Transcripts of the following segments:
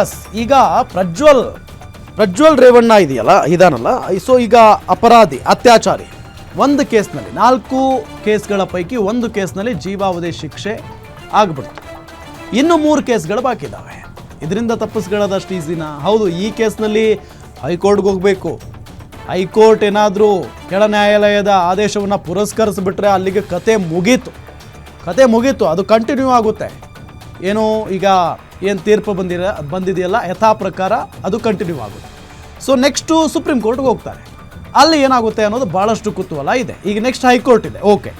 S ಈಗ ಪ್ರಜ್ವಲ್ ಪ್ರಜ್ವಲ್ ರೇವಣ್ಣ ಇದೆಯಲ್ಲ, ಇದಾನಲ್ಲ? So ಈಗ ಅಪರಾಧಿ, ಅತ್ಯಾಚಾರಿ, ಒಂದು ಕೇಸ್ನಲ್ಲಿ, ನಾಲ್ಕು ಕೇಸ್ಗಳ ಪೈಕಿ ಒಂದು ಕೇಸ್ನಲ್ಲಿ ಜೀವಾವಧಿ ಶಿಕ್ಷೆ ಆಗ್ಬಿಡ್ತು. ಇನ್ನು ಮೂರು ಕೇಸ್ಗಳು ಬಾಕಿ ಇದ್ದಾವೆ ಇದರಿಂದ ತಪ್ಪಿಸ್ಕೊಳ್ಳೋದಷ್ಟು ಈಸಿನಾ ಹೌದು, ಈ ಕೇಸ್ನಲ್ಲಿ ಹೈಕೋರ್ಟ್ಗೆ ಹೋಗಬೇಕು. ಹೈಕೋರ್ಟ್ ಏನಾದರೂ ಕೆಳ ನ್ಯಾಯಾಲಯದ ಆದೇಶವನ್ನು ಪುರಸ್ಕರಿಸಿಬಿಟ್ರೆ ಅಲ್ಲಿಗೆ ಕತೆ ಮುಗೀತು. ಕತೆ ಮುಗೀತು, ಅದು ಕಂಟಿನ್ಯೂ ಆಗುತ್ತೆ. ಏನು, ಈಗ ಏನು ತೀರ್ಪು ಬಂದಿರ, ಬಂದಿದೆಯಲ್ಲ, ಯಥಾ ಪ್ರಕಾರ ಅದು ಕಂಟಿನ್ಯೂ ಆಗುತ್ತೆ. ಸೊ ನೆಕ್ಸ್ಟು ಸುಪ್ರೀಂ ಕೋರ್ಟ್ಗೆ ಹೋಗ್ತಾರೆ. ಅಲ್ಲಿ ಏನಾಗುತ್ತೆ ಅನ್ನೋದು ಭಾಳಷ್ಟು ಕುತೂಹಲ ಇದೆ. ಈಗ ನೆಕ್ಸ್ಟ್ ಹೈಕೋರ್ಟ್ ಇದೆ. ಓಕೆ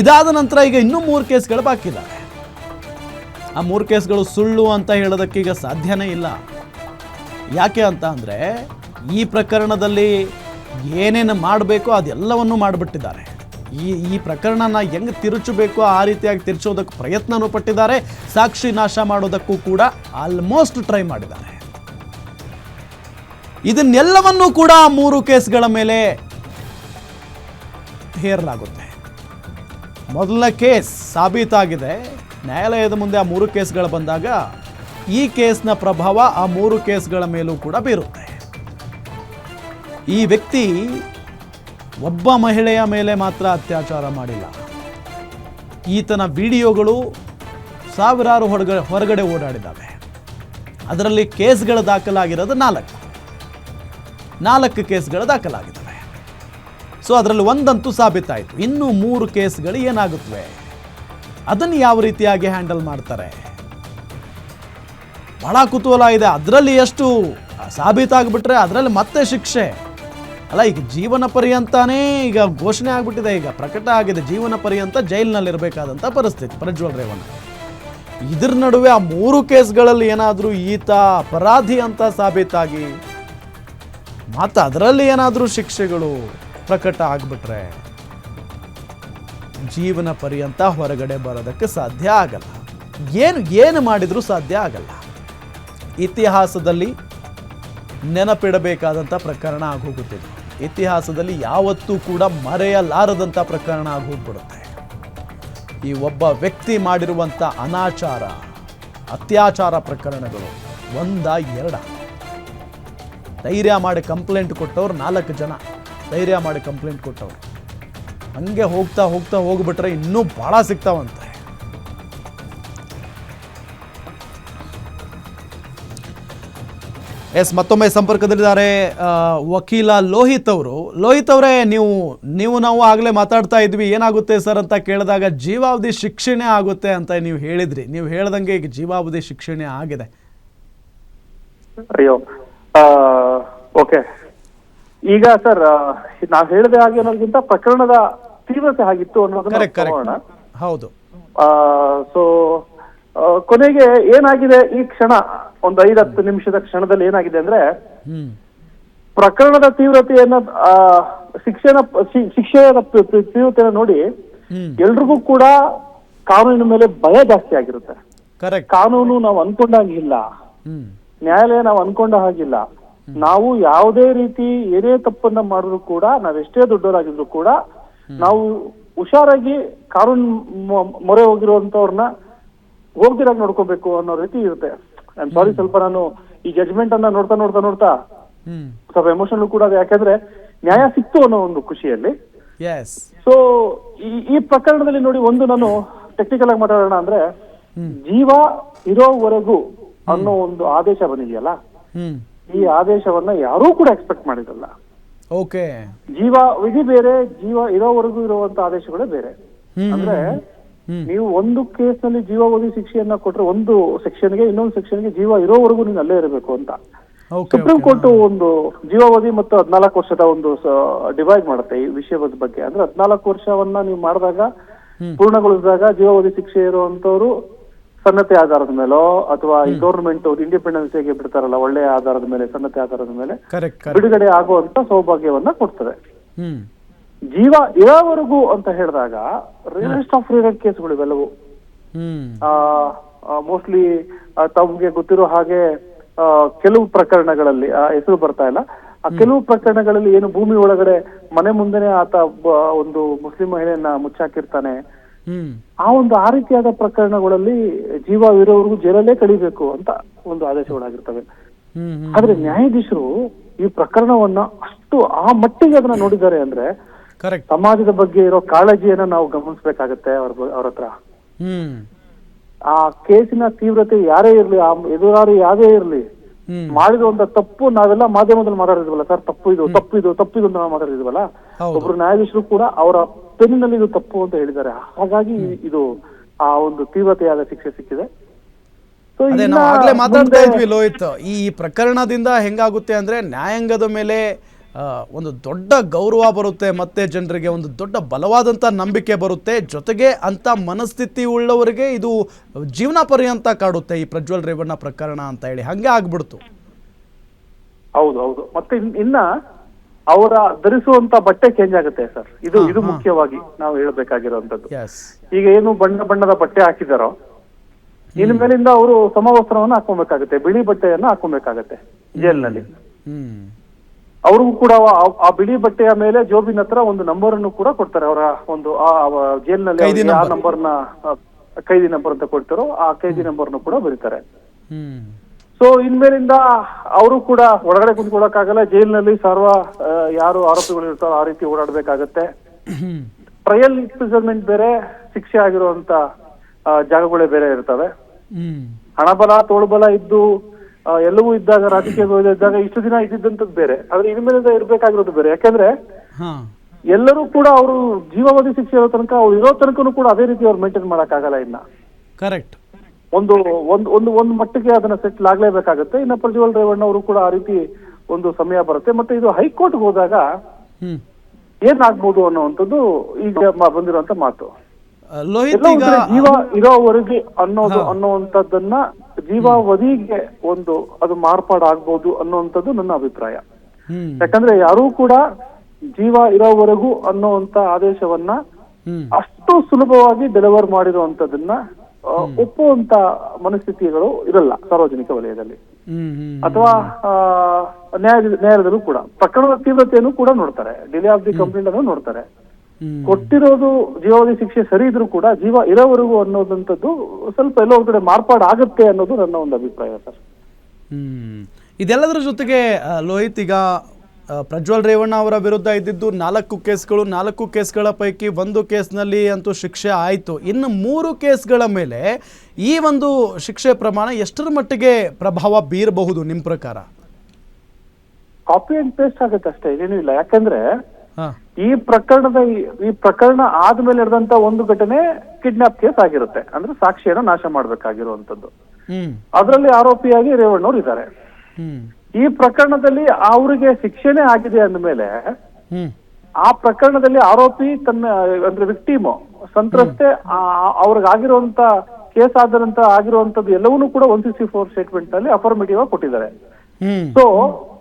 ಇದಾದ ನಂತರ ಈಗ ಇನ್ನೂ ಮೂರು ಕೇಸ್ಗಳು ಬಾಕಿ ಇದ್ದಾವೆ ಆ ಮೂರು ಕೇಸ್ಗಳು ಸುಳ್ಳು ಅಂತ ಹೇಳೋದಕ್ಕೆ ಈಗ ಸಾಧ್ಯನೇ ಇಲ್ಲ. ಯಾಕೆ ಅಂತ ಅಂದರೆ ಈ ಪ್ರಕರಣದಲ್ಲಿ ಏನೇನು ಮಾಡಬೇಕೋ ಅದೆಲ್ಲವನ್ನು ಮಾಡಿಬಿಟ್ಟಿದ್ದಾರೆ. ಈ ಈ ಪ್ರಕರಣನ ಹೆಂಗೆ ತಿರುಚಬೇಕು ಆ ರೀತಿಯಾಗಿ ತಿರುಚೋದಕ್ಕೆ ಪ್ರಯತ್ನನೂ ಪಟ್ಟಿದ್ದಾರೆ. ಸಾಕ್ಷಿ ನಾಶ ಮಾಡೋದಕ್ಕೂ ಕೂಡ ಆಲ್ಮೋಸ್ಟ್ ಟ್ರೈ ಮಾಡಿದ್ದಾರೆ. ಇದನ್ನೆಲ್ಲವನ್ನೂ ಕೂಡ ಮೂರು ಕೇಸ್ಗಳ ಮೇಲೆ ಹೇರಲಾಗುತ್ತೆ. ಮೊದಲ ಕೇಸ್ ಸಾಬೀತಾಗಿದೆ. ನ್ಯಾಯಾಲಯದ ಮುಂದೆ ಆ ಮೂರು ಕೇಸ್ಗಳು ಬಂದಾಗ ಈ ಕೇಸ್ನ ಪ್ರಭಾವ ಆ ಮೂರು ಕೇಸ್ಗಳ ಮೇಲೂ ಕೂಡ ಬೀರುತ್ತೆ. ಈ ವ್ಯಕ್ತಿ ಒಬ್ಬ ಮಹಿಳೆಯ ಮೇಲೆ ಮಾತ್ರ ಅತ್ಯಾಚಾರ ಮಾಡಿಲ್ಲ. ಈತನ ವಿಡಿಯೋಗಳು ಸಾವಿರಾರು ಹೊರಗಡೆ ಹೊರಗಡೆ ಓಡಾಡಿದ್ದಾವೆ. ಅದರಲ್ಲಿ ಕೇಸ್ಗಳು ದಾಖಲಾಗಿರೋದು ನಾಲ್ಕು. ನಾಲ್ಕು ಕೇಸ್ಗಳು ದಾಖಲಾಗಿದ್ದಾವೆ. ಸೊ, ಅದರಲ್ಲಿ ಒಂದಂತೂ ಸಾಬೀತಾಯಿತು. ಇನ್ನು ಮೂರು ಕೇಸ್ಗಳು ಏನಾಗುತ್ತವೆ ಅದನ್ನು ಯಾವ ರೀತಿಯಾಗಿ ಹ್ಯಾಂಡಲ್ ಮಾಡ್ತಾರೆ? ಬಹಳ ಕುತೂಹಲ ಇದೆ. ಅದರಲ್ಲಿ ಎಷ್ಟು ಸಾಬೀತಾಗ್ಬಿಟ್ರೆ ಅದರಲ್ಲಿ ಮತ್ತೆ ಶಿಕ್ಷೆ. ಅಲ್ಲ, ಈಗ ಜೀವನ ಪರ್ಯಂತಾನೇ ಈಗ ಘೋಷಣೆ ಆಗ್ಬಿಟ್ಟಿದೆ. ಈಗ ಪ್ರಕಟ ಆಗಿದೆ, ಜೀವನ ಪರ್ಯಂತ ಜೈಲಿನಲ್ಲಿರಬೇಕಾದಂಥ ಪರಿಸ್ಥಿತಿ. ಪ್ರಜ್ವಲ್ ರೇವಣ್ಣ, ಇದ್ರ ನಡುವೆ ಆ ಮೂರು ಕೇಸ್ಗಳಲ್ಲಿ ಏನಾದರೂ ಈತ ಅಪರಾಧಿ ಅಂತ ಸಾಬೀತಾಗಿ ಮತ್ತು ಅದರಲ್ಲಿ ಏನಾದರೂ ಶಿಕ್ಷೆಗಳು ಪ್ರಕಟ ಆಗ್ಬಿಟ್ರೆ ಜೀವನ ಪರ್ಯಂತ ಹೊರಗಡೆ ಬರೋದಕ್ಕೆ ಸಾಧ್ಯ ಆಗಲ್ಲ. ಏನು ಏನು ಮಾಡಿದರೂ ಸಾಧ್ಯ ಆಗಲ್ಲ. ಇತಿಹಾಸದಲ್ಲಿ ನೆನಪಿಡಬೇಕಾದಂಥ ಪ್ರಕರಣ ಆಗೋಗುತ್ತಿದೆ ಇತಿಹಾಸದಲ್ಲಿ ಯಾವತ್ತೂ ಕೂಡ ಮರೆಯಲಾರದಂಥ ಪ್ರಕರಣ ಆಗೋಗ್ಬಿಡುತ್ತೆ ಈ ಒಬ್ಬ ವ್ಯಕ್ತಿ ಮಾಡಿರುವಂಥ ಅನಾಚಾರ, ಅತ್ಯಾಚಾರ ಪ್ರಕರಣಗಳು ಒಂದ, ಎರಡ. ಧೈರ್ಯ ಮಾಡಿ ಕಂಪ್ಲೇಂಟ್ ಕೊಟ್ಟವ್ರು ನಾಲ್ಕು ಜನ. ಧೈರ್ಯ ಮಾಡಿ ಕಂಪ್ಲೇಂಟ್ ಕೊಟ್ಟವ್ರು. ಹಂಗೆ ಹೋಗ್ತಾ ಹೋಗ್ತಾ ಹೋಗ್ಬಿಟ್ರೆ ಇನ್ನೂ ಭಾಳ ಸಿಗ್ತಾವಂತೆ. ಎಸ್ ಮತ್ತೊಮ್ಮೆ ಸಂಪರ್ಕದಲ್ಲಿದ್ದಾರೆ ವಕೀಲ ಲೋಹಿತ್ ಅವರು. ಲೋಹಿತ್ ಅವರೇ ನೀವು ನೀವು ನಾವು ಆಗಲೇ ಮಾತಾಡ್ತಾ ಇದ್ವಿ ಏನಾಗುತ್ತೆ ಸರ್ ಅಂತ ಕೇಳಿದಾಗ ಜೀವಾವಧಿ ಶಿಕ್ಷಣೆ ಆಗುತ್ತೆ ಅಂತ ನೀವು ಹೇಳಿದ್ರಿ. ನೀವು ಹೇಳ್ದಂಗೆ ಈಗ ಜೀವಾವಧಿ ಶಿಕ್ಷಣೆ ಆಗಿದೆ. ಅಯ್ಯೋ ಓಕೆ. ಈಗ ಸರ್ ನಾವು ಹೇಳಿದ ಹಾಗೆ ಅನ್ನೋದಕ್ಕಿಂತ ಪ್ರಕರಣದ ತೀವ್ರತೆ ಆಗಿತ್ತು ಅನ್ನೋದನ್ನ ಹೌದು. ಸೊ ಕೊನೆಗೆ ಏನಾಗಿದೆ? ಈ ಕ್ಷಣ ಒಂದು ಐದು ಹತ್ತು ನಿಮಿಷದ ಕ್ಷಣದಲ್ಲಿ ಏನಾಗಿದೆ ಅಂದ್ರೆ ಪ್ರಕರಣದ ತೀವ್ರತೆಯನ್ನ ಶಿಕ್ಷಣ ಶಿಕ್ಷೆನ ಶಿಕ್ಷೆಯ ತೀವ್ರತೆಯನ್ನ ನೋಡಿ ಎಲ್ರಿಗೂ ಕೂಡ ಕಾನೂನಿನ ಮೇಲೆ ಭಯ ಜಾಸ್ತಿ ಆಗಿರುತ್ತೆ. ಕಾನೂನು ನಾವು ಅನ್ಕೊಂಡ ಹಾಗಿಲ್ಲ ನ್ಯಾಯಾಲಯ ನಾವು ಅನ್ಕೊಂಡ ಹಾಗಿಲ್ಲ. ನಾವು ಯಾವುದೇ ರೀತಿ ಏನೇ ತಪ್ಪನ್ನ ಮಾಡಿದ್ರು ಕೂಡ ನಾವೆಷ್ಟೇ ದೊಡ್ಡವರಾಗಿದ್ರು ಕೂಡ ನಾವು ಹುಷಾರಾಗಿ ಕಾನೂನು ಮೊರೆ ಹೋಗಿರುವಂತವ್ರನ್ನ ಹೋಗ್ದಿರಾಗ ನೋಡ್ಕೋಬೇಕು ಅನ್ನೋ ರೀತಿ ಇರುತ್ತೆ. ಐ ಸಾರಿ ಸ್ವಲ್ಪ ನಾನು ಈ ಜಡ್ಜ್ಮೆಂಟ್ ಅನ್ನ ನೋಡ್ತಾ ನೋಡ್ತಾ ನೋಡ್ತಾ ಸ್ವಲ್ಪ ಎಮೋಷನಲ್ ಕೂಡ ಅದು ಯಾಕಂದ್ರೆ ನ್ಯಾಯ ಸಿಕ್ತು ಅನ್ನೋ ಒಂದು ಖುಷಿಯಲ್ಲಿ. ಸೊ ಈ ಪ್ರಕರಣದಲ್ಲಿ ನೋಡಿ ಒಂದು ನಾನು ಟೆಕ್ನಿಕಲ್ ಆಗಿ ಮಾತಾಡೋಣ ಅಂದ್ರೆ ಜೀವ ಇರೋವರೆಗೂ ಅನ್ನೋ ಒಂದು ಆದೇಶ ಬಂದಿದೆಯಲ್ಲ? ಈ ಆದೇಶವನ್ನ ಯಾರೂ ಕೂಡ ಎಕ್ಸ್ಪೆಕ್ಟ್ ಮಾಡಿರಲ್ಲ. ಓಕೆ ಜೀವ ವಿಧಿ ಬೇರೆ ಜೀವ ಇರೋವರೆಗೂ ಇರುವಂತ ಆದೇಶಗಳೇ ಬೇರೆ. ಅಂದ್ರೆ ನೀವು ಒಂದು ಕೇಸ್ನಲ್ಲಿ ಜೀವಾವಧಿ ಶಿಕ್ಷೆಯನ್ನ ಕೊಟ್ರೆ ಒಂದು ಸೆಕ್ಷನ್ಗೆ ಇನ್ನೊಂದು ಸೆಕ್ಷನ್ಗೆ ಜೀವ ಇರೋವರೆಗೂ ನೀನು ಅಲ್ಲೇ ಇರಬೇಕು ಅಂತ. ಸುಪ್ರೀಂ ಕೋರ್ಟ್ ಒಂದು ಜೀವಾವಧಿ ಮತ್ತು ಹದಿನಾಲ್ಕು ವರ್ಷದ ಒಂದು ಡಿವೈಡ್ ಮಾಡುತ್ತೆ ಈ ವಿಷಯದ ಬಗ್ಗೆ. ಅಂದ್ರೆ ಹದಿನಾಲ್ಕು ವರ್ಷವನ್ನ ನೀವು ಮಾಡಿದಾಗ. ಪೂರ್ಣಗೊಳಿಸಿದಾಗ ಜೀವಾವಧಿ ಶಿಕ್ಷೆ ಇರುವಂತವ್ರು ಸನ್ನತೆ ಆಧಾರದ ಮೇಲೋ ಅಥವಾ ಈ ಗೌರ್ಮೆಂಟ್ ಇಂಡಿಪೆಂಡೆನ್ಸ್ ಹೇಗೆ ಬಿಡ್ತಾರಲ್ಲ ಒಳ್ಳೆಯ ಆಧಾರದ ಮೇಲೆ ಸನ್ನತೆ ಆಧಾರದ ಮೇಲೆ ಬಿಡುಗಡೆ ಆಗುವಂತ ಸೌಭಾಗ್ಯವನ್ನ ಕೊಡ್ತದೆ. ಹ್ಮ್. ಜೀವ ಇರೋವರೆಗೂ ಅಂತ ಹೇಳಿದಾಗ ರಿಯಲಿಸ್ಟ್ ಆಫ್ ಫ್ರೀಡಮ್ ಕೇಸ್ಗಳು ಇವೆಲ್ಲವೂ. ಮೋಸ್ಟ್ಲಿ ತಮ್ಗೆ ಗೊತ್ತಿರೋ ಹಾಗೆ ಆ, ಕೆಲವು ಪ್ರಕರಣಗಳಲ್ಲಿ ಆ ಹೆಸರು ಬರ್ತಾ ಇಲ್ಲ. ಆ ಕೆಲವು ಪ್ರಕರಣಗಳಲ್ಲಿ ಏನು ಭೂಮಿ ಒಳಗಡೆ ಮನೆ ಮುಂದೆನೆ ಆತ ಒಂದು ಮುಸ್ಲಿಂ ಮಹಿಳೆಯನ್ನ ಮುಚ್ಚಾಕಿರ್ತಾನೆ. ಆ ಒಂದು ಆ ರೀತಿಯಾದ ಪ್ರಕರಣಗಳಲ್ಲಿ ಜೀವ ಇರೋವರೆಗೂ ಜೈಲಲ್ಲೇ ಕಳಿಬೇಕು ಅಂತ ಒಂದು ಆದೇಶಗಳಾಗಿರ್ತವೆ. ಆದ್ರೆ ನ್ಯಾಯಾಧೀಶರು ಈ ಪ್ರಕರಣವನ್ನ ಅಷ್ಟು ಆ ಮಟ್ಟಿಗೆ ಅದನ್ನ ನೋಡಿದ್ದಾರೆ ಅಂದ್ರೆ ಸಮಾಜದ ಬಗ್ಗೆ ಇರೋ ಕಾಳಜಿಯನ್ನ ನಾವು ಗಮನಿಸಬೇಕಾಗತ್ತೆ ಅವ್ರ ಅವ್ರ ಹತ್ರ. ಹ್ಮ್. ಆ ಕೇಸಿನ ತೀವ್ರತೆ ಯಾರೇ ಇರ್ಲಿ ಆ ಎದುರಾಳಿ ಯಾವೇ ಇರ್ಲಿ ಮಾಡಿದ ಮಾಡಿರುವಂತ ತಪ್ಪು ನಾವೆಲ್ಲ ಮಾಧ್ಯಮದಲ್ಲಿ ಮಾತಾಡಿದ್ವಲ್ಲ ಸರ್ ತಪ್ಪು ಇದು ತಪ್ಪು ಇದು ತಪ್ಪು ಇದು ಅಂತ ನಾವು ಮಾತಾಡಿದ್ವಲ್ಲ ಒಬ್ರು ನ್ಯಾಯಾಧೀಶರು ಕೂಡ ಅವರ ಪೆನ್ನಲ್ಲಿ ಇದು ತಪ್ಪು ಅಂತ ಹೇಳಿದ್ದಾರೆ. ಹಾಗಾಗಿ ಇದು ಆ ಒಂದು ತೀವ್ರತೆಯಾದ ಶಿಕ್ಷೆ ಸಿಕ್ಕಿದೆ. ಅದೇ ನಾವು ಆಗ್ಲೇ ಮಾತಾಡ್ತಾ ಇದ್ವಿ ಲೋಹಿತ್. ಈ ಪ್ರಕರಣದಿಂದ ಹೆಂಗಾಗುತ್ತೆ ಅಂದ್ರೆ ನ್ಯಾಯಾಂಗದ ಮೇಲೆ ಒಂದು ದೊಡ್ಡ ಗೌರವ ಬರುತ್ತೆ ಮತ್ತೆ ಜನರಿಗೆ ಒಂದು ದೊಡ್ಡ ಬಲವಾದಂಥ ನಂಬಿಕೆ ಬರುತ್ತೆ. ಜೊತೆಗೆ ಅಂತ ಮನಸ್ಥಿತಿ ಉಳ್ಳವರಿಗೆ ಇದು ಜೀವನ ಪರ್ಯಂತ ಕಾಡುತ್ತೆ ಈ ಪ್ರಜ್ವಲ್ ರೇವಣ್ಣ ಪ್ರಕರಣ ಅಂತ ಹೇಳಿ. ಹಂಗೆ ಆಗ್ಬಿಡ್ತು. ಹೌದು ಹೌದು. ಮತ್ತೆ ಇನ್- ಇನ್ನ ಅವರ ಧರಿಸುವಂತ ಬಟ್ಟೆ ಚೇಂಜ್ ಆಗುತ್ತೆ ಸರ್. ಇದು ಇದು ಮುಖ್ಯವಾಗಿ ನಾವು ಹೇಳ್ಬೇಕಾಗಿರುವಂತದ್ದು ಈಗ ಏನು ಬಣ್ಣ ಬಣ್ಣದ ಬಟ್ಟೆ ಹಾಕಿದಾರೋ ಇನ್ ಮೇಲಿಂದ ಅವರು ಸಮವಸ್ತ್ರವನ್ನ ಹಾಕೊಬೇಕಾಗುತ್ತೆ ಬಿಳಿ ಬಟ್ಟೆಯನ್ನ ಹಾಕೊಬೇಕಾಗತ್ತೆ ಜೈಲ್ನಲ್ಲಿ. ಹ್ಮ್. ಅವ್ರಿಗೂ ಕೂಡ ಆ- ಬಿಳಿ ಬಟ್ಟೆಯ ಮೇಲೆ ಜೋಬಿನ ಹತ್ರ ಒಂದು ನಂಬರ್ ಅನ್ನು ಕೂಡ ಕೊಡ್ತಾರೆ. ಅವರ ಒಂದು ಆ ಜೈಲ್ನಲ್ಲಿ ಆ ನಂಬರ್. ನಂಬರ್ನ ಕೈದಿ ನಂಬರ್ ಅಂತ ಕೊಡ್ತಾರೋ ಆ ಕೈದಿ ನಂಬರ್ನು ಕೂಡ ಬರೀತಾರೆ. ಸೊ ಇನ್ಮೇಲಿಂದ ಅವರು ಕೂಡ ಒಳಗಡೆ ಕುಂತ್ಕೊಳ್ಳೋಕ್ಕಾಗಲ್ಲ. ಜೈಲಿನಲ್ಲಿ ಸರ್ವ ಯಾರು ಆರೋಪಿಗಳು ಇರ್ತಾರೋ ಆ ರೀತಿ ಓಡಾಡ್ಬೇಕಾಗತ್ತೆ. ಟ್ರಯಲ್ ಇಂಪ್ರಿಸನ್ಮೆಂಟ್ ಬೇರೆ ಶಿಕ್ಷೆ ಆಗಿರುವಂತ ಜಾಗಗಳೇ ಬೇರೆ ಇರ್ತವೆ. ಹಣಬಲ ತೋಳ್ಬಲ ಇದ್ದು ಎಲ್ಲವೂ ಇದ್ದಾಗ ರಾಜಕೀಯ ಇದ್ದಾಗ ಇಷ್ಟು ದಿನ ಇದ್ದಿದ್ದಂಥದ್ದು ಬೇರೆ. ಆದ್ರೆ ಇನ್ಮೇಲಿಂದ ಇರ್ಬೇಕಾಗಿರೋದು ಬೇರೆ. ಯಾಕಂದ್ರೆ ಎಲ್ಲರೂ ಕೂಡ ಅವರು ಜೀವಾವಧಿ ಶಿಕ್ಷೆ ಇರೋ ತನಕ ಅವ್ರು ಇರೋ ತನಕನೂ ಕೂಡ ಅದೇ ರೀತಿ ಅವ್ರು ಮೇಂಟೈನ್ ಮಾಡಕ್ಕಾಗಲ್ಲ ಇನ್ನ. ಕರೆಕ್ಟ್ ಒಂದು ಒಂದು ಒಂದು ಒಂದು ಮಟ್ಟಿಗೆ ಅದನ್ನ ಸೆಟ್ಲ್ ಆಗ್ಲೇಬೇಕಾಗುತ್ತೆ. ಇನ್ನ ಪ್ರಜ್ವಲ್ ರೇವಣ್ಣ ಅವರು ಕೂಡ ಆ ರೀತಿ ಒಂದು ಸಮಯ ಬರುತ್ತೆ. ಮತ್ತೆ ಇದು ಹೈಕೋರ್ಟ್ ಹೋದಾಗ ಏನಾಗ್ಬೋದು ಅನ್ನೋವಂಥದ್ದು ಈಗ ಬಂದಿರುವಂತ ಮಾತು. ಜೀವ ಇರೋವರೆಗೆ ಅನ್ನೋದು ಅನ್ನುವಂಥದ್ದನ್ನ ಜೀವಾವಧಿಗೆ ಒಂದು ಅದು ಮಾರ್ಪಾಡಾಗ್ಬೋದು ಅನ್ನುವಂಥದ್ದು ನನ್ನ ಅಭಿಪ್ರಾಯ. ಯಾಕಂದ್ರೆ ಯಾರೂ ಕೂಡ ಜೀವ ಇರೋವರೆಗೂ ಅನ್ನುವಂತ ಆದೇಶವನ್ನ ಅಷ್ಟು ಸುಲಭವಾಗಿ ಡೆಲಿವರ್ ಮಾಡಿರುವಂತದನ್ನ ಒಪ್ಪುವಂತ ಮನಸ್ಥಿತಿಗಳು ಇರಲ್ಲ ಸಾರ್ವಜನಿಕ ವಲಯದಲ್ಲಿ. ಅಥವಾ ನ್ಯಾಯ ನ್ಯಾಯಾಲಯದಲ್ಲೂ ಕೂಡ. ಪ್ರಕರಣದ ತೀವ್ರತೆಯನ್ನು ಕೂಡ ನೋಡ್ತಾರೆ. ಡಿಲೇ ಆಫ್ ದಿ ಕಂಪ್ಲೇಂಟ್ ಅನ್ನು ನೋಡ್ತಾರೆ. ಕೊಟ್ಟಿರೋದು ಜೀವಾವಧಿ ಶಿಕ್ಷೆ ಸರಿ ಇದ್ರೂ ಕೂಡ ಜೀವ ಇರೋವರೆಗೂ ಅನ್ನೋದಂಥದ್ದು ಸ್ವಲ್ಪ ಎಲ್ಲೋ ಕಡೆ ಮಾರ್ಪಾಡಾಗುತ್ತೆ ಅನ್ನೋದು ನನ್ನ ಒಂದು ಅಭಿಪ್ರಾಯ ಸರ್. ಹ್ಮ್. ಇದೆಲ್ಲದರ ಜೊತೆಗೆ ಲೋಹಿತ್ ಈಗ ಪ್ರಜ್ವಲ್ ರೇವಣ್ಣ ಅವರ ವಿರುದ್ಧ ಇದ್ದಿದ್ದು ನಾಲ್ಕು ಕೇಸ್ಗಳು ನಾಲ್ಕು ಕೇಸ್ಗಳ ಪೈಕಿ ಒಂದು ಕೇಸ್ನಲ್ಲಿ ಅಂತೂ ಶಿಕ್ಷೆ ಆಯಿತು. ಇನ್ನು ಮೂರು ಕೇಸ್ಗಳ ಮೇಲೆ ಈ ಒಂದು ಶಿಕ್ಷೆ ಪ್ರಮಾಣ ಎಷ್ಟರ ಮಟ್ಟಿಗೆ ಪ್ರಭಾವ ಬೀರಬಹುದು ನಿಮ್ಮ ಪ್ರಕಾರ? ಕಾಪಿ ಅಂಡ್ ಪೇಸ್ಟ್ ಆಗುತ್ತೆ ಅಷ್ಟೇ ಏನೂ ಇಲ್ಲ ಯಾಕಂದ್ರೆ ಈ ಪ್ರಕರಣದ ಈ- ಪ್ರಕರಣ ಆದ್ಮೇಲೆ ನಡೆದಂತ ಒಂದು ಘಟನೆ ಕಿಡ್ನಾಪ್ ಕೇಸ್ ಆಗಿರುತ್ತೆ. ಅಂದ್ರೆ ಸಾಕ್ಷಿಯನ್ನ ನಾಶ ಮಾಡ್ಬೇಕಾಗಿರುವಂತದ್ದು ಅದರಲ್ಲಿ ಆರೋಪಿಯಾಗಿ ರೇವಣ್ಣವ್ರು ಇದ್ದಾರೆ. ಈ ಪ್ರಕರಣದಲ್ಲಿ ಅವರಿಗೆ ಶಿಕ್ಷೆನೇ ಆಗಿದೆ ಅಂದಮೇಲೆ ಆ ಪ್ರಕರಣದಲ್ಲಿ ಆರೋಪಿ ತನ್ನ ಅಂದ್ರೆ ವಿಕ್ಟಿಮು ಸಂತ್ರಸ್ತೆ ಅವ್ರಿಗಾಗಿರುವಂತ ಕೇಸ್ ಆದಂತ ಆಗಿರುವಂತದ್ದು ಎಲ್ಲವನ್ನೂ ಕೂಡ ಒನ್ ಸಿಕ್ಸ್ಟಿ ಫೋರ್ ಸ್ಟೇಟ್ಮೆಂಟ್ನಲ್ಲಿ ಅಫರ್ಮೇಟಿವ್ ಆಗಿ ಕೊಟ್ಟಿದ್ದಾರೆ. ಸೊ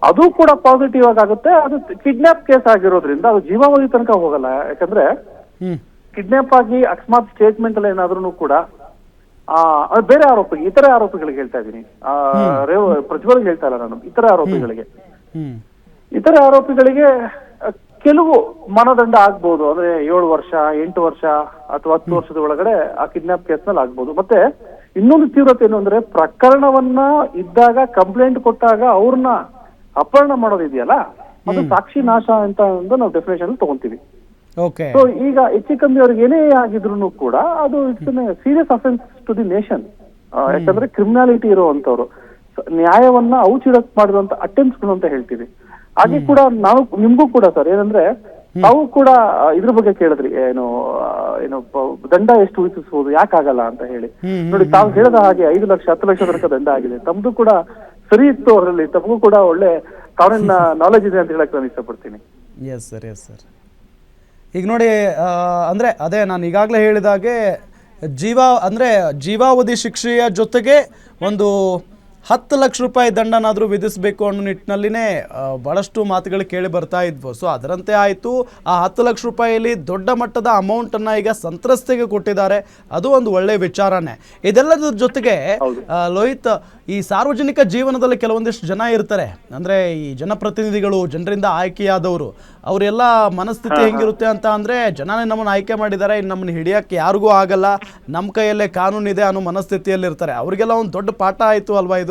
ಅದು ಕೂಡ ಪಾಸಿಟಿವ್ ಆಗಿ ಆಗುತ್ತೆ. ಅದು ಕಿಡ್ನಾಪ್ ಕೇಸ್ ಆಗಿರೋದ್ರಿಂದ ಅದು ಜೀವಾವಧಿ ತನಕ ಹೋಗಲ್ಲ. ಯಾಕಂದ್ರೆ ಕಿಡ್ನಾಪ್ ಆಗಿ ಅಕಸ್ಮಾತ್ ಸ್ಟೇಟ್ಮೆಂಟ್ ಅಲ್ಲಿ ಏನಾದ್ರೂ ಕೂಡ ಆ ಬೇರೆ ಆರೋಪಿಗೆ ಇತರೆ ಆರೋಪಿಗಳಿಗೆ ಹೇಳ್ತಾ ಇದ್ದೀನಿ. ಆ ರೇವ ಪ್ರಜ್ವಲ್ಗೆ ಹೇಳ್ತಾ ಇಲ್ಲ ನಾನು ಇತರ ಆರೋಪಿಗಳಿಗೆ. ಇತರ ಆರೋಪಿಗಳಿಗೆ ಕೆಲವು ಮಾನದಂಡ ಆಗ್ಬೋದು. ಅಂದ್ರೆ ಏಳು ವರ್ಷ ಎಂಟು ವರ್ಷ ಅಥವಾ ಹತ್ತು ವರ್ಷದ ಒಳಗಡೆ ಆ ಕಿಡ್ನಾಪ್ ಕೇಸ್ನಲ್ಲಿ ಆಗ್ಬೋದು. ಮತ್ತೆ ಇನ್ನೊಂದು ತೀವ್ರತೆ ಏನು ಅಂದ್ರೆ ಪ್ರಕರಣವನ್ನ ಇದ್ದಾಗ ಕಂಪ್ಲೇಂಟ್ ಕೊಟ್ಟಾಗ ಅವ್ರನ್ನ ಅಪಹರಣ ಮಾಡೋದಿದೆಯಲ್ಲ ಅದು ಸಾಕ್ಷಿ ನಾಶ ಅಂತ ಒಂದು ನಾವು ಡೆಫಿನೇಷನ್ ತಗೊಂತೀವಿ. ಸೊ ಈಗ ಹೆಚ್ಚು ಕಮ್ಮಿ ಅವ್ರಿಗೆ ಏನೇ ಆಗಿದ್ರು ಕೂಡ ಅದು it's serious offence to the nation ಯಾಕಂದ್ರೆ ಕ್ರಿಮಿನಾಲಿಟಿ ಇರುವಂತವ್ರು ನ್ಯಾಯವನ್ನ ಔಚಿಡಕ್ ಮಾಡಿದಂತ ಅಟೆಂಪ್ಟ್ಸ್ ಅಂತ ಹೇಳ್ತೀವಿ. ಹಾಗೆ ಕೂಡ ನಾವು ನಿಮ್ಗೂ ಕೂಡ ಸರ್ ಏನಂದ್ರೆ ತಾವು ಕೂಡ ಇದ್ರ ಬಗ್ಗೆ ಕೇಳಿದ್ರಿ ಏನು ಏನು ದಂಡ ಎಷ್ಟು ವಿಧಿಸಬಹುದು ಯಾಕಾಗಲ್ಲ ಅಂತ ಹೇಳಿ. ನೋಡಿ ತಾವು ಹೇಳಿದ ಹಾಗೆ ಐದು ಲಕ್ಷ ಹತ್ತು ಲಕ್ಷ ತನಕ ದಂಡ ಆಗಿದೆ. ತಮ್ದು ಕೂಡ ಸರಿ ಇತ್ತು ಅದರಲ್ಲಿ ತಮಗೂ ಕೂಡ ಒಳ್ಳೆ ಕಾನೂನಿನ ನಾಲೆಜ್ ಇದೆ ಅಂತ ಹೇಳಕ್ ನಾನು ಇಷ್ಟಪಡ್ತೀನಿ. ಎಸ್ ಸರ್ ಎಸ್ ಸರ್ ಈಗ ನೋಡಿ ಅಂದ್ರೆ ಅದೇ ನಾನು ಈಗಾಗಲೇ ಹೇಳಿದಾಗೆ ಜೀವ ಅಂದರೆ ಜೀವಾವಧಿ ಶಿಕ್ಷೆಯ ಜೊತೆಗೆ ಒಂದು ಹತ್ತು ಲಕ್ಷ ರೂಪಾಯಿ ದಂಡನಾದರೂ ವಿಧಿಸಬೇಕು ಅನ್ನೋ ನಿಟ್ಟಿನಲ್ಲಿನೇ ಭಾಳಷ್ಟು ಬಹಳಷ್ಟು ಮಾತುಗಳು ಕೇಳಿ ಬರ್ತಾ ಇದ್ವು. ಸೊ ಅದರಂತೆ ಆಯಿತು. ಆ ಹತ್ತು ಲಕ್ಷ ರೂಪಾಯಿಯಲ್ಲಿ ದೊಡ್ಡ ಮಟ್ಟದ ಅಮೌಂಟನ್ನು ಈಗ ಸಂತ್ರಸ್ತೆಗೆ ಕೊಟ್ಟಿದ್ದಾರೆ. ಅದು ಒಂದು ಒಳ್ಳೆಯ ವಿಚಾರನೇ. ಇದೆಲ್ಲದರ ಜೊತೆಗೆ ಲೋಹಿತ್ ಈ ಸಾರ್ವಜನಿಕ ಜೀವನದಲ್ಲಿ ಕೆಲವೊಂದಿಷ್ಟು ಜನ ಇರ್ತಾರೆ. ಅಂದರೆ ಈ ಜನಪ್ರತಿನಿಧಿಗಳು ಜನರಿಂದ ಆಯ್ಕೆಯಾದವರು. ಅವರೆಲ್ಲ ಮನಸ್ಥಿತಿ ಹೆಂಗಿರುತ್ತೆ ಅಂತ ಅಂದರೆ ಜನನೇ ನಮ್ಮನ್ನು ಆಯ್ಕೆ ಮಾಡಿದ್ದಾರೆ. ಇನ್ನು ನಮ್ಮನ್ನು ಹಿಡಿಯೋಕ್ಕೆ ಯಾರಿಗೂ ಆಗಲ್ಲ. ನಮ್ಮ ಕೈಯಲ್ಲೇ ಕಾನೂನಿದೆ ಅನ್ನೋ ಮನಸ್ಥಿತಿಯಲ್ಲಿ ಇರ್ತಾರೆ ಅವರಿಗೆಲ್ಲ ಒಂದು ದೊಡ್ಡ ಪಾಠ ಆಯಿತು ಅಲ್ವಾ ಇದು?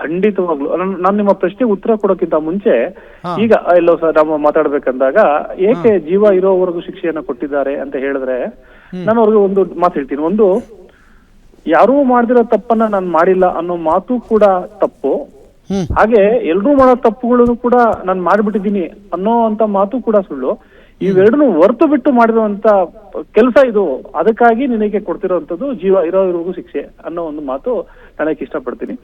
ಖಂಡಿತವಾಗ್ಲು. ನಾನು ನಿಮ್ಮ ಪ್ರಶ್ನೆಗೆ ಉತ್ತರ ಕೊಡೋಕ್ಕಿಂತ ಮುಂಚೆ ಈಗ ಎಲ್ಲೋ ಸರ್ ನಾವು ಮಾತಾಡ್ಬೇಕಂದಾಗ ಏಕೆ ಜೀವ ಇರೋವರೆಗೂ ಶಿಕ್ಷೆಯನ್ನ ಕೊಟ್ಟಿದ್ದಾರೆ ಅಂತ ಹೇಳಿದ್ರೆ ನಾನು ಅವ್ರಿಗೆ ಒಂದು ಮಾತು ಹೇಳ್ತೀನಿ. ಒಂದು ಯಾರೂ ಮಾಡ್ದಿರೋ ತಪ್ಪನ್ನ ನಾನು ಮಾಡಿಲ್ಲ ಅನ್ನೋ ಮಾತು ಕೂಡ ತಪ್ಪು. ಹಾಗೆ ಎಲ್ರೂ ಮಾಡೋ ತಪ್ಪುಗಳನ್ನು ಕೂಡ ನಾನು ಮಾಡ್ಬಿಟ್ಟಿದ್ದೀನಿ ಅನ್ನೋ ಅಂತ ಮಾತು ಕೂಡ ಸುಳ್ಳು. ಇವೆರಡನ್ನು ಹೊರತು ಬಿಟ್ಟು ಮಾಡಿರುವಂತ ಕೆಲಸ ಇದು. ಅದಕ್ಕಾಗಿ ನಿನಗೆ ಕೊಡ್ತಿರೋಂಥದ್ದು ಜೀವ ಇರೋವರೆಗೂ ಶಿಕ್ಷೆ ಅನ್ನೋ ಒಂದು ಮಾತು ನನಗೆ ಇಷ್ಟಪಡ್ತೀನಿ.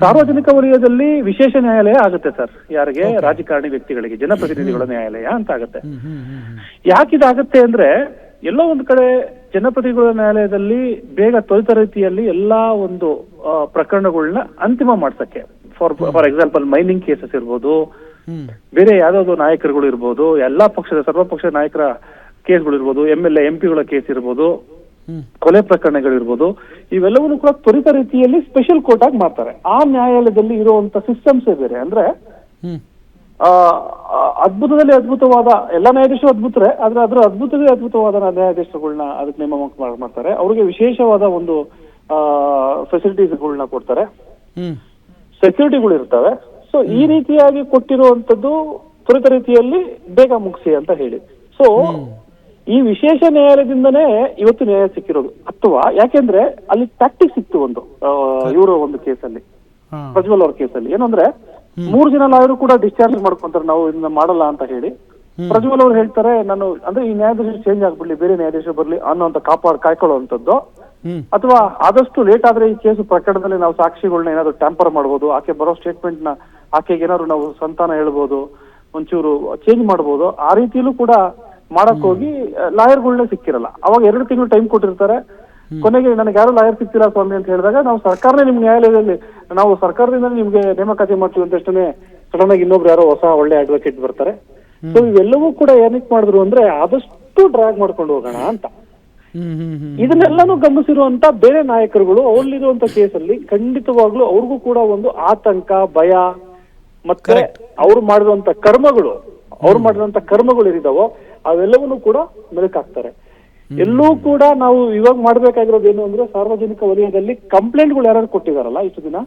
ಸಾರ್ವಜನಿಕ ವಲಯದಲ್ಲಿ ವಿಶೇಷ ನ್ಯಾಯಾಲಯ ಆಗುತ್ತೆ ಸರ್. ಯಾರಿಗೆ? ರಾಜಕಾರಣಿ ವ್ಯಕ್ತಿಗಳಿಗೆ ಜನಪ್ರತಿನಿಧಿಗಳ ನ್ಯಾಯಾಲಯ ಅಂತ ಆಗುತ್ತೆ. ಯಾಕಿದಾಗತ್ತೆ ಅಂದ್ರೆ ಎಲ್ಲೋ ಒಂದ್ ಕಡೆ ಜನಪ್ರತಿನಿಧಿಗಳ ನ್ಯಾಯಾಲಯದಲ್ಲಿ ಬೇಗ ತ್ವರಿತ ರೀತಿಯಲ್ಲಿ ಎಲ್ಲಾ ಒಂದು ಪ್ರಕರಣಗಳನ್ನ ಅಂತಿಮ ಮಾಡ್ಸಕ್ಕೆ. For for example mining cases ಇರ್ಬೋದು ಬೇರೆ ಯಾವ್ದಾದ್ರು ನಾಯಕರುಗಳು ಇರ್ಬೋದು ಎಲ್ಲಾ ಪಕ್ಷದ ಸರ್ವ ಪಕ್ಷದ ನಾಯಕರ ಕೇಸ್ಗಳು ಇರ್ಬೋದು ಎಂ ಎಲ್ ಎ ಪಿಗಳ ಕೇಸ್ ಇರ್ಬೋದು ಕೊಲೆ ಪ್ರಕರಣಗಳಿರ್ಬೋದು ಇವೆಲ್ಲವನ್ನು ಕೂಡ ತ್ವರಿತ ರೀತಿಯಲ್ಲಿ ಸ್ಪೆಷಲ್ ಕೋರ್ಟ್ ಆಗಿ ಮಾಡ್ತಾರೆ. ಆ ನ್ಯಾಯಾಲಯದಲ್ಲಿ ಇರುವಂತ ಸಿಸ್ಟಮ್ಸ್ ಬೇರೆ. ಅಂದ್ರೆ ಅದ್ಭುತದಲ್ಲಿ ಅದ್ಭುತವಾದ ಎಲ್ಲ ನ್ಯಾಯಾಧೀಶರು ಅದ್ಭುತರೇ ಆದ್ರೆ ಅದ್ರ ಅದ್ಭುತವೇ ಅದ್ಭುತವಾದ ನ್ಯಾಯಾಧೀಶರುಗಳನ್ನ ಅದಕ್ಕೆ ನೇಮಕ ಮಾಡ್- ಮಾಡ್ತಾರೆ. ಅವ್ರಿಗೆ ವಿಶೇಷವಾದ ಒಂದು ಫೆಸಿಲಿಟೀಸ್ಗಳನ್ನ ಕೊಡ್ತಾರೆ. ಸೆಕ್ಯೂರಿಟಿಗಳು ಇರ್ತವೆ. ಸೊ ಈ ರೀತಿಯಾಗಿ ಕೊಟ್ಟಿರುವಂತದ್ದು ತ್ವರಿತ ರೀತಿಯಲ್ಲಿ ಬೇಗ ಮುಗಿಸಿ ಅಂತ ಹೇಳಿ. ಸೊ ಈ ವಿಶೇಷ ನ್ಯಾಯಾಲಯದಿಂದನೇ ಇವತ್ತು ನ್ಯಾಯ ಸಿಕ್ಕಿರೋದು. ಅಥವಾ ಯಾಕೆಂದ್ರೆ ಅಲ್ಲಿ ಟ್ಯಾಕ್ಟಿಕ್ ಇತ್ತು ಒಂದು ಇವರ ಒಂದು ಕೇಸಲ್ಲಿ ಪ್ರಜ್ವಲ್ ಅವ್ರ ಕೇಸಲ್ಲಿ. ಏನಂದ್ರೆ ಮೂರು ಜನ ಲಾಯರು ಕೂಡ ಡಿಸ್ಚಾರ್ಜ್ ಮಾಡ್ಕೊಂತಾರೆ ನಾವು ಇದನ್ನ ಮಾಡಲ್ಲ ಅಂತ ಹೇಳಿ. ಪ್ರಜ್ವಲ್ ಅವ್ರು ಹೇಳ್ತಾರೆ ನಾನು ಅಂದ್ರೆ ಈ ನ್ಯಾಯಾಧೀಶ ಚೇಂಜ್ ಆಗ್ಬಿಡ್ಲಿ ಬೇರೆ ನ್ಯಾಯಾಧೀಶ ಬರ್ಲಿ ಅನ್ನೋಂತ ಕಾಪಾಡ್ ಕಾಯ್ಕೊಳ್ಳುವಂಥದ್ದು. ಅಥವಾ ಆದಷ್ಟು ಲೇಟ್ ಆದ್ರೆ ಈ ಕೇಸು ಪ್ರಕರಣದಲ್ಲಿ ನಾವು ಸಾಕ್ಷಿಗಳನ್ನ ಏನಾದ್ರು ಟ್ಯಾಂಪರ್ ಮಾಡ್ಬೋದು ಆಕೆ ಬರೋ ಸ್ಟೇಟ್ಮೆಂಟ್ನ ಆಕೆಗೆ ಏನಾದ್ರು ನಾವು ಸಂತಾನ ಹೇಳ್ಬೋದು ಒಂಚೂರು ಚೇಂಜ್ ಮಾಡ್ಬೋದು ಆ ರೀತಿಯಲ್ಲೂ ಕೂಡ ಮಾಡಕ್ ಹೋಗಿ ಲಾಯರ್ಗಳನ್ನೇ ಸಿಕ್ಕಿರಲ್ಲ. ಅವಾಗ ಎರಡು ತಿಂಗಳು ಟೈಮ್ ಕೊಟ್ಟಿರ್ತಾರೆ. ಕೊನೆಗೆ ನನಗೆ ಯಾರು ಲಾಯರ್ ಸಿಕ್ತಿಲ್ಲ ಸ್ವಾಮಿ ಅಂತ ಹೇಳಿದಾಗ ನಾವು ಸರ್ಕಾರನೇ ನಿಮ್ಗೆ ನ್ಯಾಯಾಲಯದಲ್ಲಿ ನಾವು ಸರ್ಕಾರದಿಂದ ನಿಮ್ಗೆ ನೇಮಕಾತಿ ಮಾಡ್ತೀವಿ ಅಂತ ಅಷ್ಟೇ ಸಡನ್ ಆಗಿ ಇನ್ನೊಬ್ರು ಯಾರೋ ಹೊಸ ಒಳ್ಳೆ ಅಡ್ವೊಕೇಟ್ ಬರ್ತಾರೆ. ಸೊ ಇವೆಲ್ಲವೂ ಕೂಡ ಏನಕ್ಕೆ ಮಾಡಿದ್ರು ಅಂದ್ರೆ ಆದಷ್ಟು ಡ್ರಾಗ್ ಮಾಡ್ಕೊಂಡು ಹೋಗೋಣ ಅಂತ. ಇದನ್ನೆಲ್ಲಾನು ಗಮನಿಸಿರುವಂತ ಬೇರೆ ನಾಯಕರುಗಳು ಅವರಲ್ಲಿರುವಂತ ಕೇಸಲ್ಲಿ ಖಂಡಿತವಾಗ್ಲೂ ಅವ್ರಿಗೂ ಕೂಡ ಒಂದು ಆತಂಕ ಭಯ ಮತ್ತೆ ಅವ್ರು ಮಾಡಿರುವಂತ ಕರ್ಮಗಳು ಅವ್ರು ಮಾಡಿರುವಂತ ಕರ್ಮಗಳು ಏನಿದಾವೋ ಅವೆಲ್ಲವನ್ನೂ ಕೂಡ ಮೆಲುಕಾಕ್ತಾರೆ. ಎಲ್ಲೂ ಕೂಡ ನಾವು ಇವಾಗ ಮಾಡ್ಬೇಕಾಗಿರೋದು ಏನು ಅಂದ್ರೆ ಸಾರ್ವಜನಿಕ ವಲಯದಲ್ಲಿ ಕಂಪ್ಲೇಂಟ್ಗಳು ಯಾರು ಕೊಟ್ಟಿದಾರಲ್ಲ ಇಷ್ಟು ದಿನ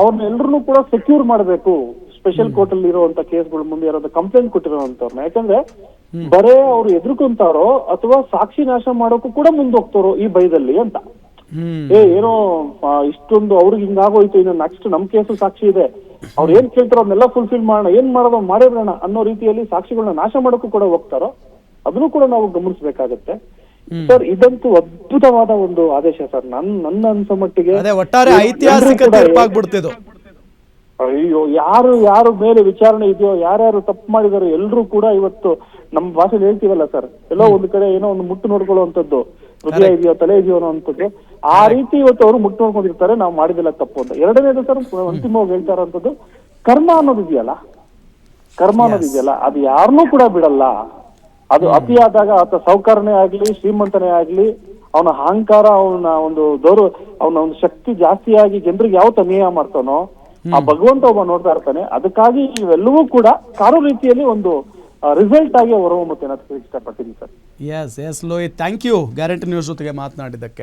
ಅವ್ರನ್ನ ಎಲ್ರನ್ನೂ ಕೂಡ ಸೆಕ್ಯೂರ್ ಮಾಡಬೇಕು. ಸ್ಪೆಷಲ್ ಕೋರ್ಟ್ ಅಲ್ಲಿ ಇರುವಂತ ಕೇಸ್ಗಳ ಮುಂದೆ ಯಾರಾದ್ರೂ ಕಂಪ್ಲೇಂಟ್ ಕೊಟ್ಟಿರೋಂತವ್ರನ್ನ ಯಾಕಂದ್ರೆ ಬರೇ ಅವ್ರು ಎದುರ್ಕೊಂತಾರೋ ಅಥವಾ ಸಾಕ್ಷಿ ನಾಶ ಮಾಡೋಕ್ಕೂ ಕೂಡ ಮುಂದೋಗ್ತಾರೋ ಈ ಭಯದಲ್ಲಿ ಅಂತ. ಏ ಏನೋ ಇಷ್ಟೊಂದು ಅವ್ರಿಗೆ ಹಿಂಗಾಗೋಯ್ತು ಇನ್ನು ನೆಕ್ಸ್ಟ್ ನಮ್ ಕೇಸು ಸಾಕ್ಷಿ ಇದೆ. ಅವ್ರು ಏನ್ ಕೇಳ್ತಾರೋ ಅದನ್ನೆಲ್ಲ ಫುಲ್ಫಿಲ್ ಮಾಡೋಣ ಏನ್ ಮಾಡೋದು ಮಾಡೇ ಬಿಡೋಣ ಅನ್ನೋ ರೀತಿಯಲ್ಲಿ ಸಾಕ್ಷಿಗಳನ್ನ ನಾಶ ಮಾಡೋಕ್ಕೂ ಕೂಡ ಹೋಗ್ತಾರೋ ಅದನ್ನು ಕೂಡ ನಾವು ಗಮನಿಸಬೇಕಾಗತ್ತೆ. ಸರ್ ಇದಂತೂ ಅದ್ಭುತವಾದ ಒಂದು ಆದೇಶ ಸರ್. ನನ್ ನನ್ನ ಅನ್ಸೋ ಮಟ್ಟಿಗೆ ಒಟ್ಟಾರೆ ಐತಿಹಾಸಿಕ ಅಯ್ಯೋ ಯಾರು ಯಾರು ಮೇಲೆ ವಿಚಾರಣೆ ಇದೆಯೋ ಯಾರ್ಯಾರು ತಪ್ಪು ಮಾಡಿದಾರೋ ಎಲ್ರೂ ಕೂಡ ಇವತ್ತು ನಮ್ ಭಾಷೆಲಿ ಹೇಳ್ತೀವಲ್ಲ ಸರ್. ಎಲ್ಲೋ ಒಂದು ಕಡೆ ಏನೋ ಒಂದು ಮುಟ್ಟು ನೋಡ್ಕೊಳ್ಳುವಂಥದ್ದು ಹೃದಯ ಇದೆಯೋ ತಲೆ ಇದೆಯೋ ಅನ್ಕೊಂಡ್ರೆ ಆ ರೀತಿ ಇವತ್ತು ಅವರು ಮುಟ್ಟು ನೋಡ್ಕೊಂಡಿರ್ತಾರೆ ನಾವು ಮಾಡಿದಿಲ್ಲ ತಪ್ಪು ಅಂತ. ಎರಡನೇದು ಸರ್ ಅಂತಿಮವಾಗಿ ಹೇಳ್ತಾ ಇರೋಂಥದ್ದು ಕರ್ಮ ಅನ್ನೋದು ಇದೆಯಲ್ಲ? ಕರ್ಮ ಅನ್ನೋದು ಇದೆಯಲ್ಲ? ಅದು ಯಾರನ್ನೂ ಕೂಡ ಬಿಡಲ್ಲ. ಅದು ಅತಿಯಾದಾಗ ಆತ ಸೌಕರ್ಯನೇ ಆಗ್ಲಿ ಶ್ರೀಮಂತನೇ ಆಗ್ಲಿ ಅವನ ಅಹಂಕಾರ ಅವನ ಒಂದು ದೌರ್ವ ಅವನ ಒಂದು ಶಕ್ತಿ ಜಾಸ್ತಿಯಾಗಿ ಜನರಿಗೆ ಯಾವ ಅನ್ಯಾಯ ಮಾಡ್ತಾನೋ ಆ ಭಗವಂತ ಒಬ್ಬ ನೋಡ್ತಾ ಇರ್ತಾನೆ. ಅದಕ್ಕಾಗಿ ಇವೆಲ್ಲವೂ ಕೂಡ ಕಾರು ರೀತಿಯಲ್ಲಿ ಒಂದು ರಿಸಲ್ಟ್ ಆಗಿ ಹೊರಹೊಮ್ಮುತ್ತೆ ಅನ್ನೋದಕ್ಕೆ ಇಷ್ಟಪಡ್ತೀನಿ sir? Yes yes Lohith thank you Guarantee News ಜೊತೆಗೆ ಮಾತನಾಡಿದ್ದಕ್ಕೆ.